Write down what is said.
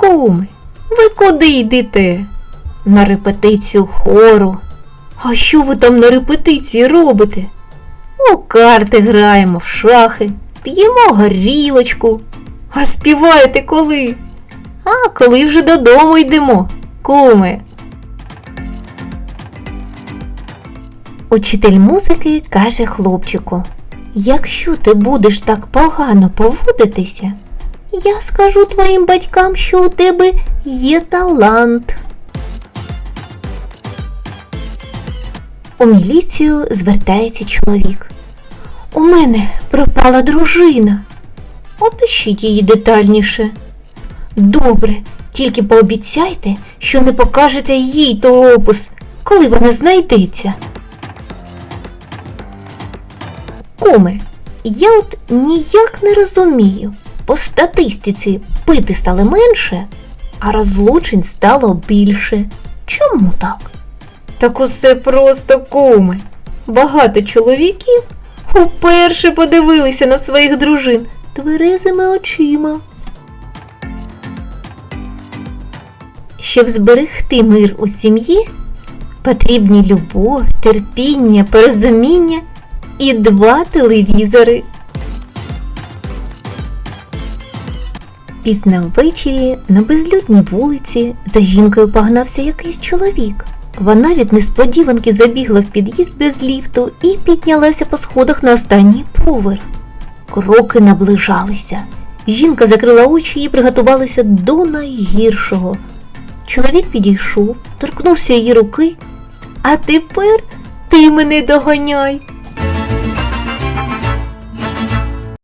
Куми, ви куди йдете? На репетицію хору. А що ви там на репетиції робите? У карти граємо, в шахи, п'ємо горілочку. А співаєте коли? А коли вже додому йдемо, куми. Учитель музики каже хлопчику: Якщо ти будеш так погано поводитися, я скажу твоїм батькам, що у тебе є талант. У міліцію звертається чоловік. У мене пропала дружина. Опишіть її детальніше. Добре, тільки пообіцяйте, що не покажете їй той опис, коли вона знайдеться. Куми, я от ніяк не розумію. По статистиці пити стало менше, а розлучень стало більше. Чому так? Так усе просто куми. Багато чоловіків уперше подивилися на своїх дружин тверезими очима. Щоб зберегти мир у сім'ї, потрібні любов, терпіння, порозуміння і два телевізори. Пізно ввечері на безлюдній вулиці за жінкою погнався якийсь чоловік. Вона від несподіванки забігла в під'їзд без ліфту і піднялася по сходах на останній поверх. Кроки наближалися. Жінка закрила очі і приготувалася до найгіршого. Чоловік підійшов, торкнувся її руки. А тепер ти мене доганяй.